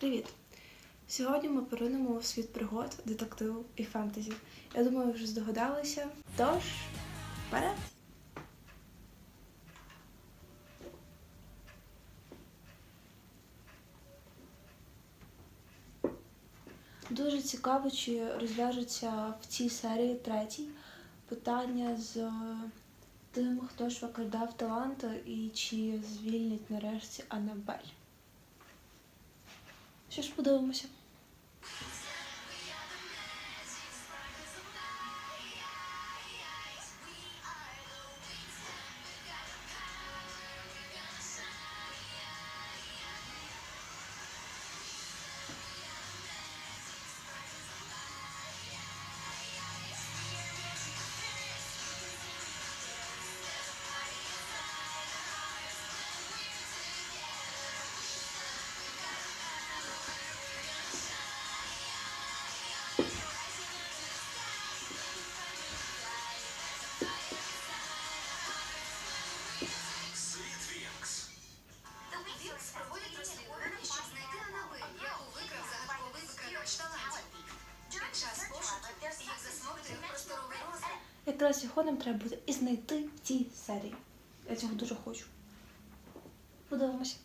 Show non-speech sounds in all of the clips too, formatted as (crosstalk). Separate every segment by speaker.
Speaker 1: Привіт! Сьогодні ми поринемо в світ пригод, детективу і фентезі. Я думаю, ви вже здогадалися. Тож, вперед! Дуже цікаво, чи розв'яжеться в цій серії третій питання з тим, хто ж викрадав таланти і чи звільнить нарешті Аннабель. Що ж подивимося? Якраз нам треба буде і знайти в цій серії. Я цього дуже хочу. Подивимося.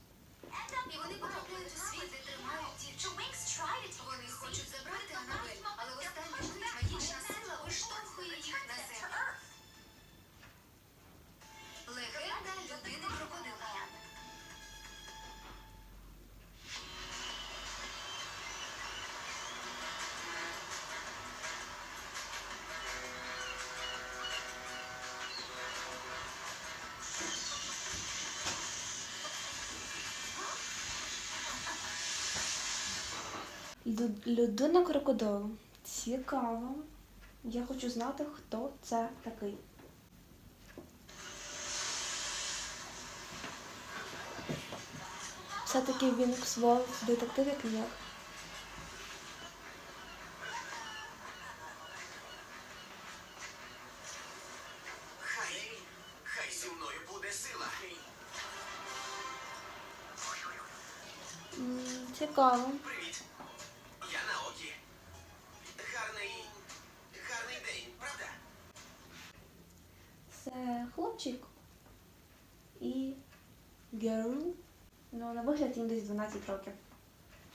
Speaker 1: Людина крокодил. Цікаво. Я хочу знати, хто це такий. Все-таки він свого детектив, як ніяк. Цікаво. І girl. Ну, на вигляд їм десь 12 років.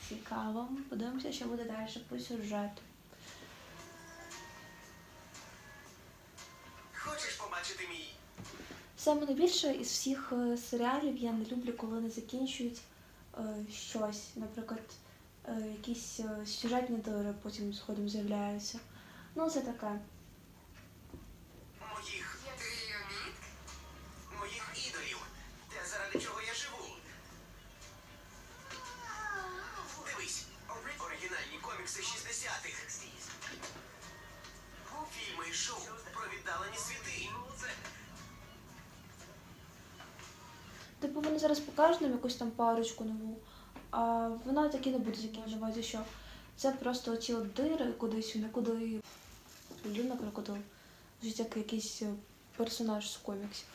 Speaker 1: Цікаво. Подивимося, що буде далі по сюжету.
Speaker 2: Хочеш побачити мій?
Speaker 1: Саме найбільше із всіх е, серіалів я не люблю, коли не закінчують е, щось. Наприклад, е, якісь е, сюжетні дири потім згодом з'являються. Ну, це таке.
Speaker 2: Віддалені світи.
Speaker 1: Типу вони зараз покажуть нам якусь там парочку нову, а вона так і не буде закінчувати, що це просто оці от дири кудись, куди людина крокодил. Звучить як якийсь е, персонаж з коміксів.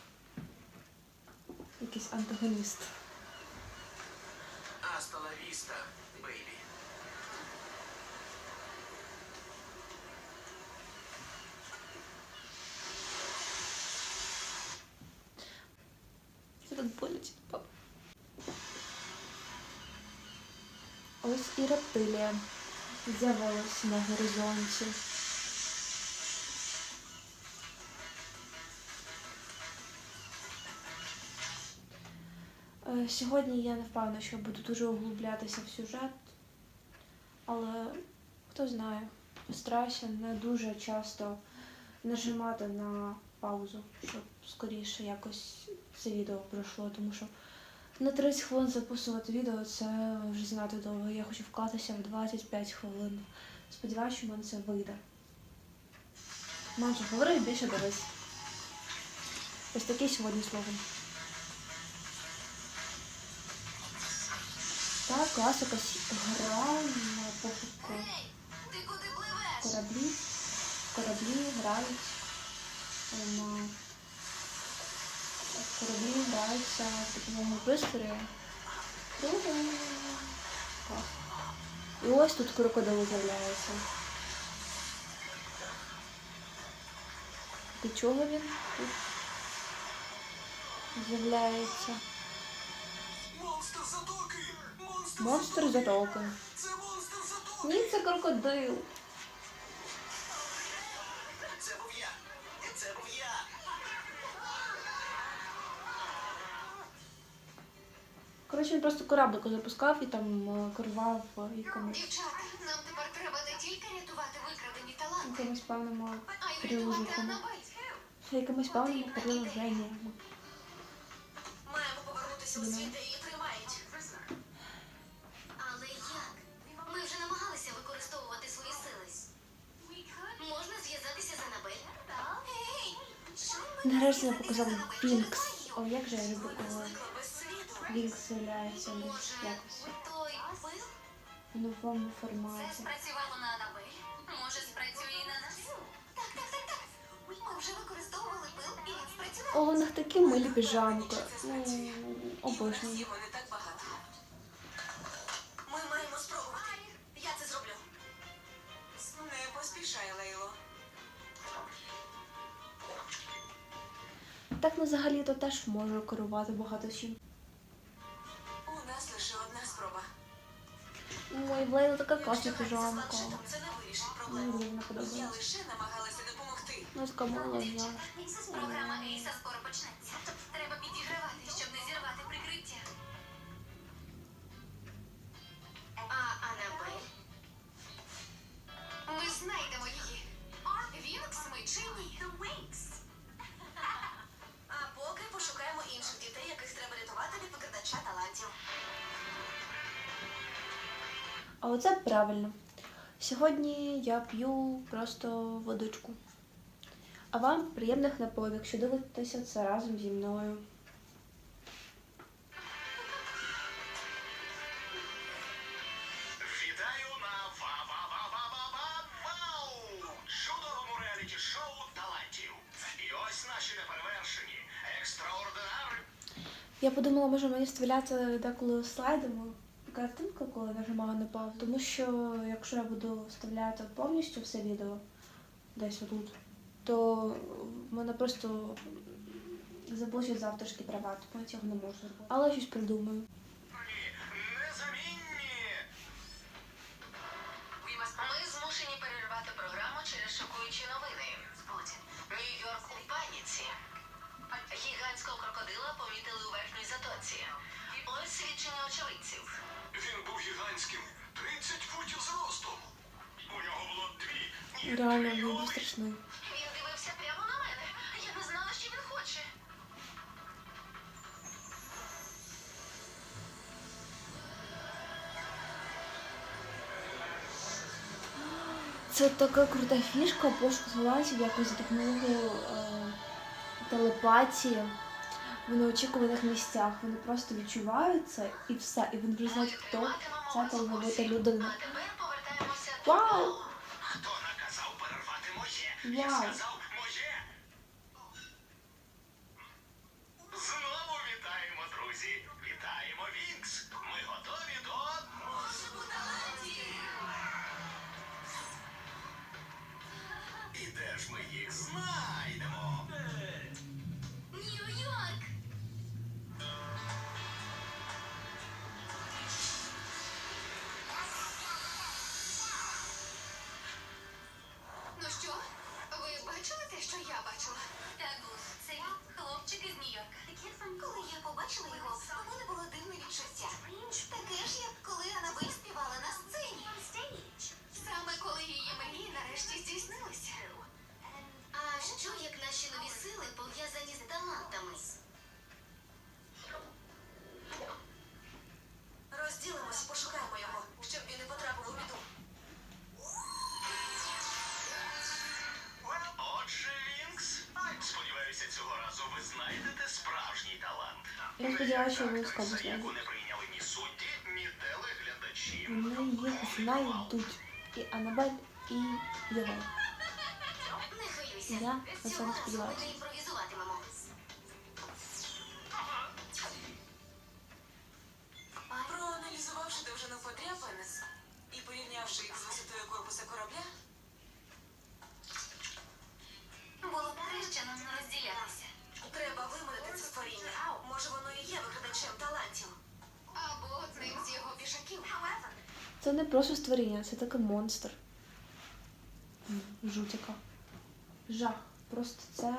Speaker 1: Якийсь антагоніст.
Speaker 2: Аста ла
Speaker 1: Ось і рептилія з'явилась на горизонті. Е, Сьогодні я не впевнена, що буду дуже углублятися в сюжет, але хто знає, постараюся не дуже часто нажимати на паузу, щоб скоріше якось це відео пройшло, тому що на 30 хвилин записувати відео це вже знати довго. Я хочу вклатися в 25 хвилин. Сподіваюся, що в мене це вийде. Менше говори, більше дивись. Ось такий сьогодні слоган. Так, класика гра на пошуку
Speaker 3: ти куди пливеш?
Speaker 1: кораблі. Кораблі грають кораблі граються з допомогою пристрою. І ось тут крокодил з'являється. До чого він тут з'являється?
Speaker 2: Монстр затоки! Монстр
Speaker 1: затоки.
Speaker 2: Це монстр затоки!
Speaker 1: Ні, це крокодил. Коротше, він просто кораблику запускав і там е, керував е, якимось,
Speaker 3: Дівчата, нам тепер треба не тільки рятувати викрадені таланти,
Speaker 1: якимось певними
Speaker 3: а й врятувати
Speaker 1: приложухами.
Speaker 3: Анабель.
Speaker 1: Якимись певними приложеннями.
Speaker 3: Маємо повернутися у світ, де її тримають. Але як? Ми вже намагалися використовувати свої сили. Можна зв'язатися з Анабель? Ей!
Speaker 1: Нарешті нам показали.
Speaker 3: Тримай
Speaker 1: О, як же я люблю,
Speaker 3: її.
Speaker 1: Вінкс з'являється десь якось в новому
Speaker 3: Це спрацювало на Анабель. Може, спрацює і на нас? Так, так, так, так. Ми вже використовували пил, і він спрацював.
Speaker 1: О, у них такі милі піжамки. Ну, обожнюю.
Speaker 3: Так багато. Ми маємо спробувати. Я це зроблю. Не поспішай, Лейло.
Speaker 1: Так, ну взагалі-то теж можу керувати багато чим. Лейла така класна
Speaker 3: не вирішить
Speaker 1: Мені
Speaker 3: проблему.
Speaker 1: вона
Speaker 3: Я лише намагалася допомогти.
Speaker 1: Ну, така мила, я.
Speaker 3: Програма Ейса скоро почнеться.
Speaker 1: Сьогодні я п'ю просто водичку. А вам приємних напоїв, якщо дивитеся це разом зі мною. Я подумала, може мені вставляти деколи слайдами картинку, коли нажимаю на паузу. Тому що якщо я буду вставляти повністю все відео десь отут, то в мене просто заблочать за права, тому я цього не можу зробити. Але щось придумаю.
Speaker 2: Гігантським, 30 футів зростом. У нього було дві. ні,
Speaker 1: Реально він був страшний.
Speaker 3: Він дивився прямо на мене. Я не знала, що він хоче.
Speaker 1: Це така крута фішка пошук талантів якось за допомогою е, телепатії в неочікуваних місцях. Вони просто відчувають це і все. І вони вже знають, хто ця талановита людина.
Speaker 3: А тепер повертаємося до
Speaker 1: Вау! Вау!
Speaker 2: Побачила його, ближайші війська не прийняли. Вони їх
Speaker 3: знайдуть. І Анабель, і Єва. Я на цьому сподіваюся. Проаналізувавши довжину подряпин і порівнявши їх з висотою корпуса корабля, було б краще нам розділятися. Треба виманити це створіння. Може, воно і є викрадачем талантів. Або одним з його
Speaker 1: пішаків. Це не просто створіння, це таке монстр. Жутяка. Жах. Просто це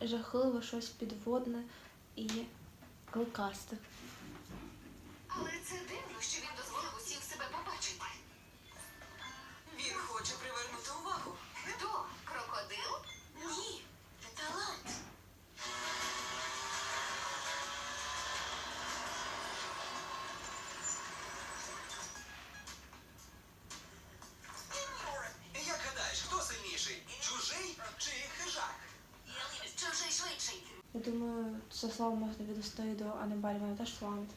Speaker 1: жахливе щось підводне і кликасте.
Speaker 3: Але це дивно, що він
Speaker 1: це слово можна віднести до Аннабель, вона теж славить.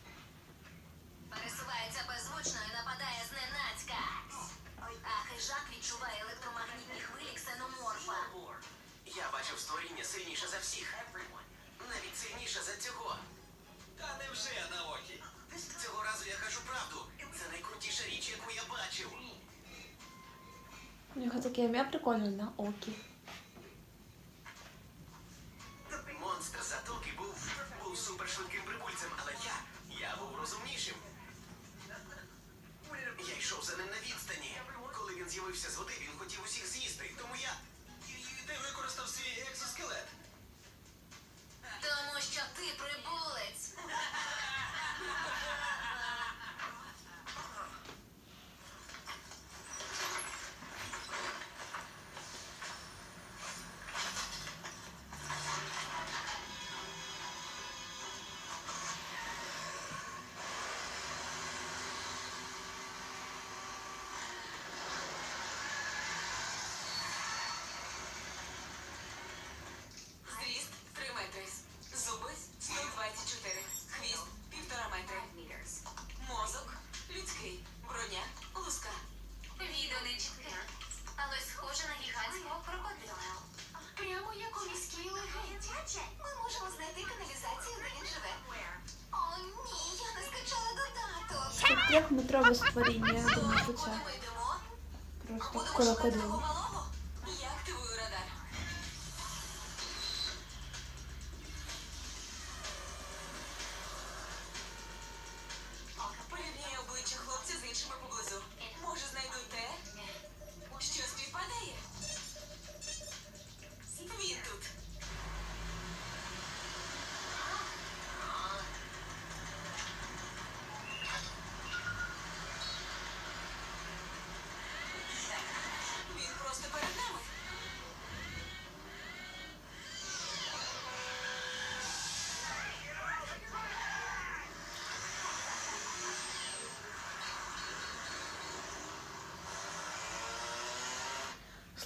Speaker 3: Пересувається беззвучно і нападає зненацька. А хижак відчуває електромагнітні хвилі ксеноморфа.
Speaker 4: Я бачив створіння сильніше за всіх. Навіть сильніше за цього.
Speaker 2: Та невже Наокі?
Speaker 4: Цього разу я кажу правду. Це найкрутіша річ, яку я бачив.
Speaker 1: У нього таке ім'я прикольне на окі.
Speaker 3: Як
Speaker 1: метрове створіння, я думаю, що це просто
Speaker 5: Будемо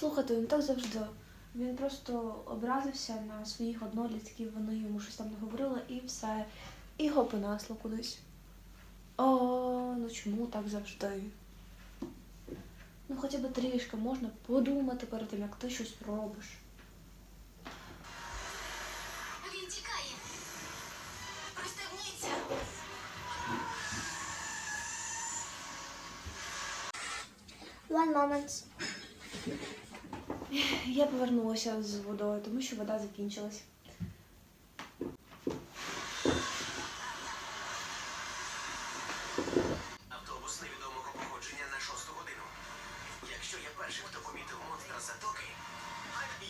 Speaker 1: Слухайте, він так завжди. Він просто образився на своїх однолітків, вони йому щось там не говорили і все. І його понесло кудись. О, ну чому так завжди? Ну хоча б трішки можна подумати перед тим, як ти щось робиш.
Speaker 3: Він тікає. Пристебніться.
Speaker 1: One moment. Я повернулася з водою, тому що вода закінчилась.
Speaker 4: Автобус невідомого походження на шосту годину. Якщо я перший, хто помітив монстра затоки,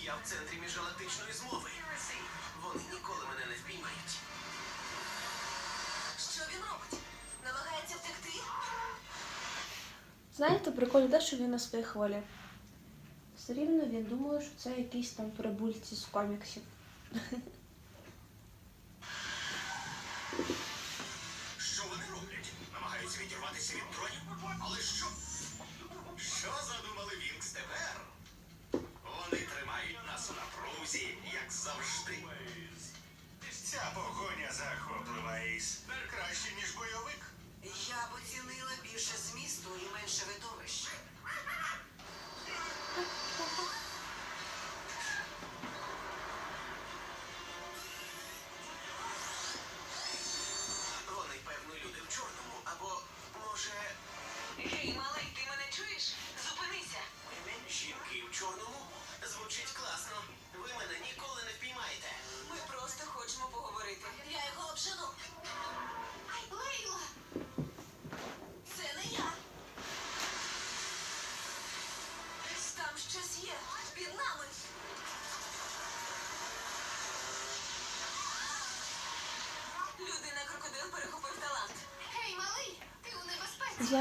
Speaker 4: я в центрі міжгалактичної змови. Вони ніколи мене не впіймають.
Speaker 5: Що він робить? Намагається втекти?
Speaker 1: Знаєте, прикольно те, що він на своїй хвилі. Все рівно він думає, що це якісь там прибульці з коміксів.
Speaker 2: Що вони роблять? Намагаються відірватися від дронів? Але що? Що задумали Вінкс тепер? Вони тримають нас у напрузі, як завжди. Ця погоня захоплива, Ейс. Краще, ніж бойовик.
Speaker 5: Я б оцінила більше змісту і менше видовищ.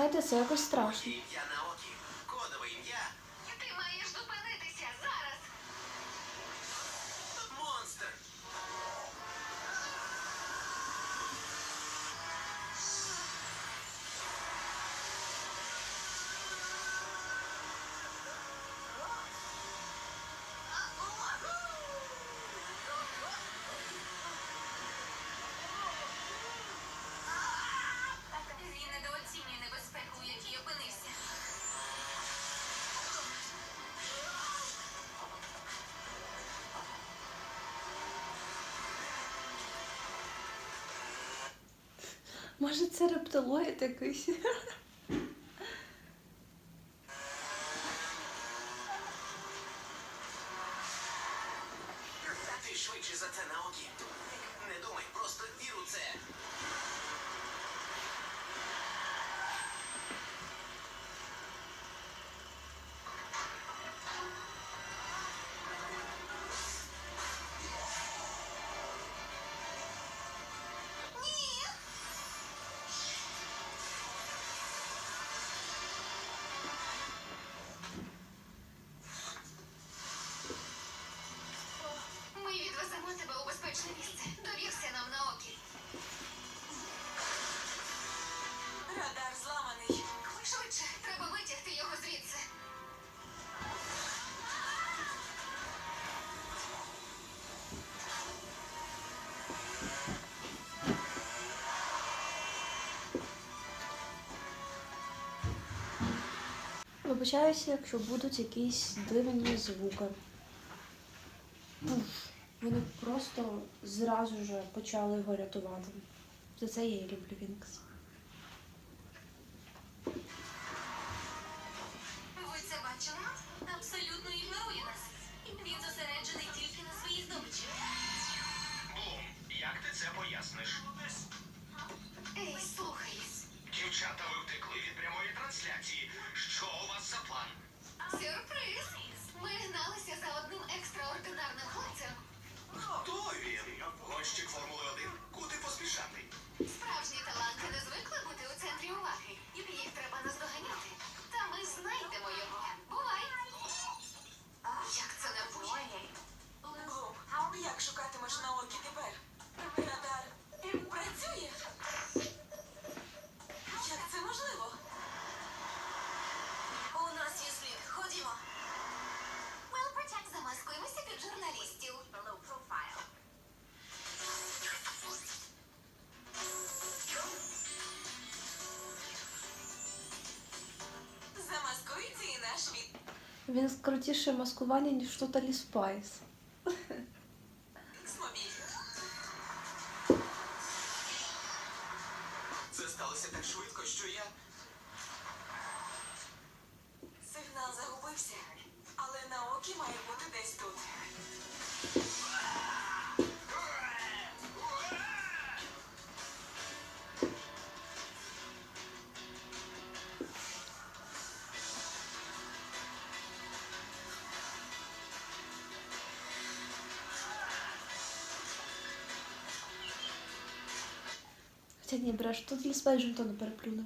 Speaker 3: знаєте, це якось страшно. Може, це рептилоїд якийсь? Вибачаюся, якщо будуть якісь дивні звуки. Вони просто зразу ж почали його рятувати. За це я і люблю Вінкс.
Speaker 6: він
Speaker 3: крутіше маскування, ніж Totally Spice. Та ні, бреш,
Speaker 1: тут ліс майже жетони
Speaker 5: переплюнув.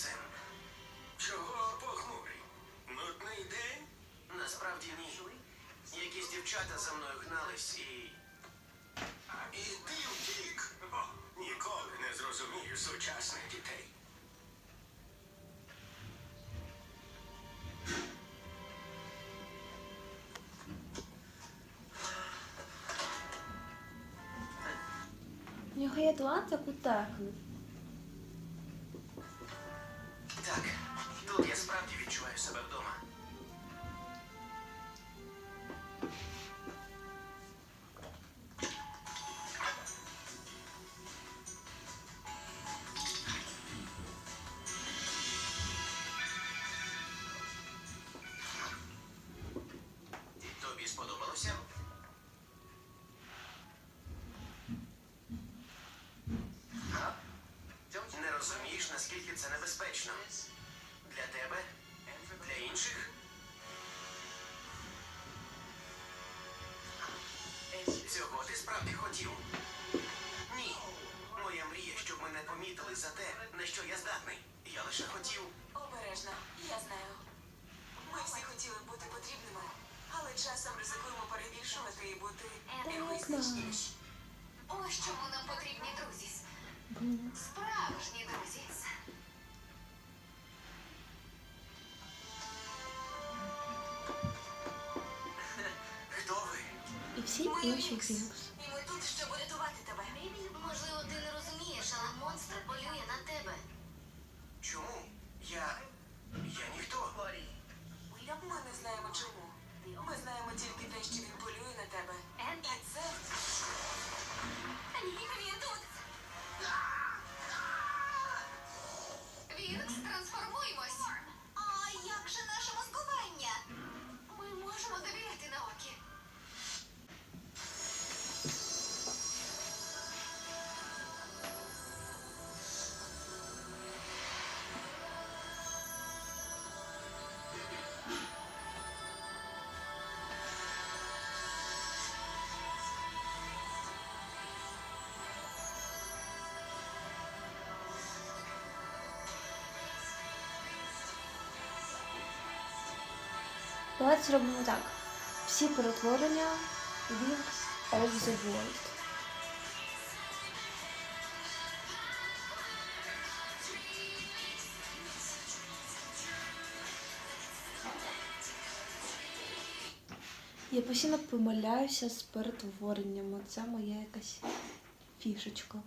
Speaker 5: син.
Speaker 2: Чого похмурий? Нудний день?
Speaker 5: Насправді ні. Якісь дівчата за мною гнались і.
Speaker 2: І ти втік. Бо ніколи не зрозумію сучасних дітей.
Speaker 3: В нього є талант.
Speaker 4: Справді відчуваю себе вдома. Тобі сподобалося? Не розумієш, наскільки це небезпечно. Цього ти справді хотів? Ні. Моя мрія, щоб мене помітили за те, на що я здатний. Я лише хотів.
Speaker 5: Обережно, я знаю. Ми всі хотіли бути потрібними, але часом ризикуємо перебільшувати і бути егоїстичними.
Speaker 1: І всі
Speaker 5: Ми
Speaker 1: Давайте зробимо так. Всі перетворення Wings of the World. Я постійно помиляюся з перетвореннями. Це моя якась фішечка.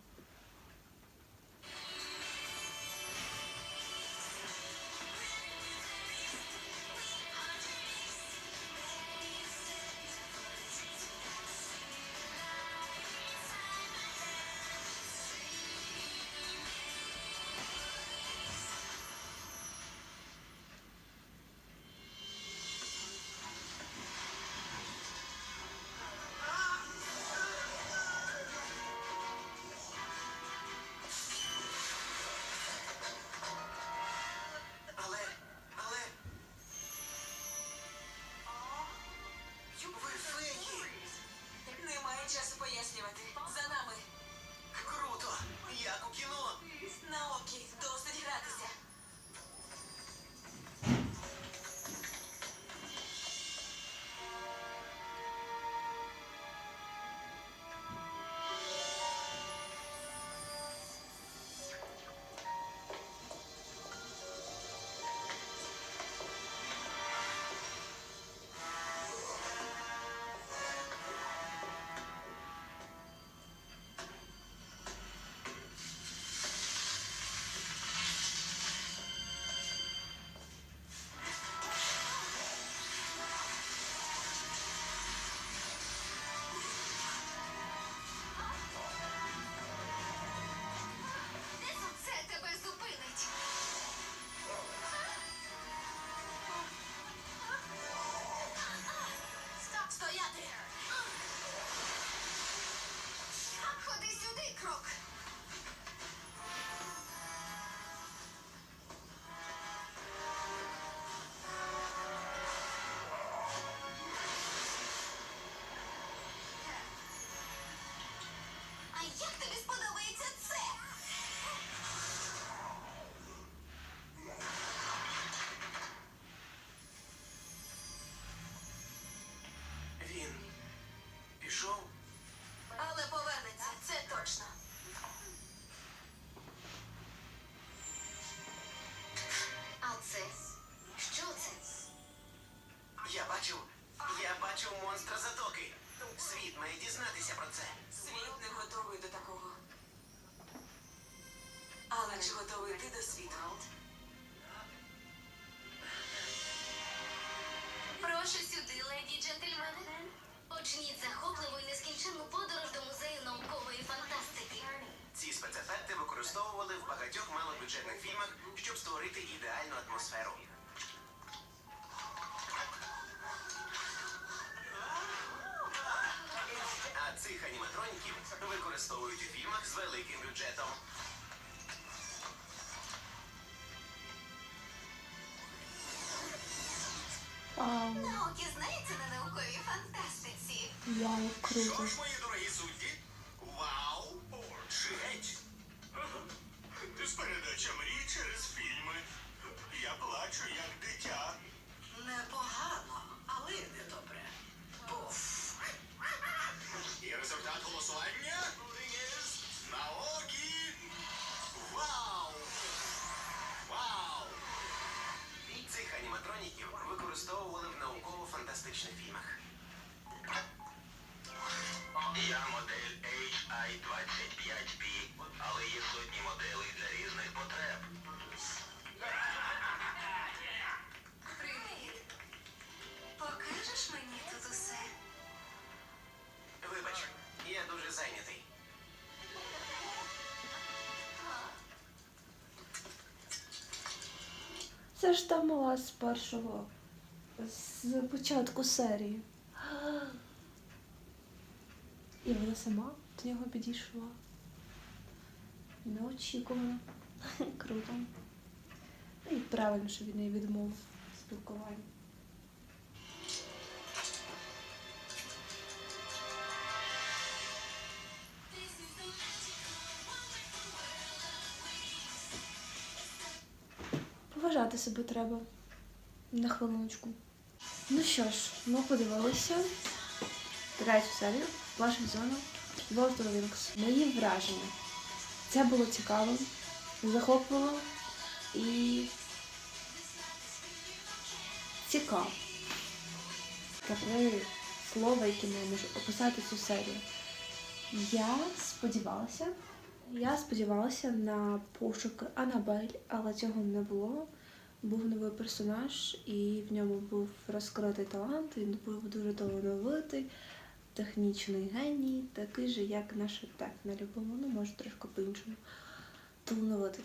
Speaker 5: Бач, готовий ти до світу.
Speaker 3: Прошу сюди, леді джентльмени. Почніть захопливу і нескінченну подорож до музею наукової фантастики.
Speaker 4: Ці спецефекти використовували в багатьох малобюджетних фільмах, щоб створити ідеальну атмосферу. А цих аніматроніків використовують у фільмах з великим бюджетом.
Speaker 3: Науки знається на науковій фантастиці.
Speaker 1: вау, круто.
Speaker 4: Науково-фантастичних фільмах.
Speaker 7: Я модель HI-25P, але є сотні моделей для різних потреб.
Speaker 3: Привіт. Покажеш мені тут усе?
Speaker 4: Вибач, я дуже зайнятий.
Speaker 1: Це ж та мала з першого, з початку серії. І вона сама до нього підійшла. Неочікувано. (laughs) Круто. Ну І правильно, що він неї відмовив спілкування. Поважати себе треба. На хвилиночку. Ну що ж, ми подивилися третю серію ваших зону World of Wings. Мої враження. Це було цікаво, захопливо і цікаво. Таке слово, яке я можу описати цю серію. Я сподівалася, я сподівалася на пошук Анабель, але цього не було. Був новий персонаж, і в ньому був розкритий талант. Він був дуже талановитий, технічний геній, такий же, як наша Текна любимо, ну може трошки по-іншому. Талановитий.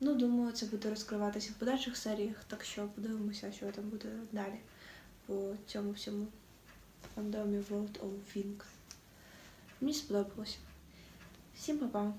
Speaker 1: Ну, думаю, це буде розкриватися в подальших серіях, так що подивимося, що там буде далі по цьому всьому фандомі World of Wings. Мені сподобалося. Всім па-па!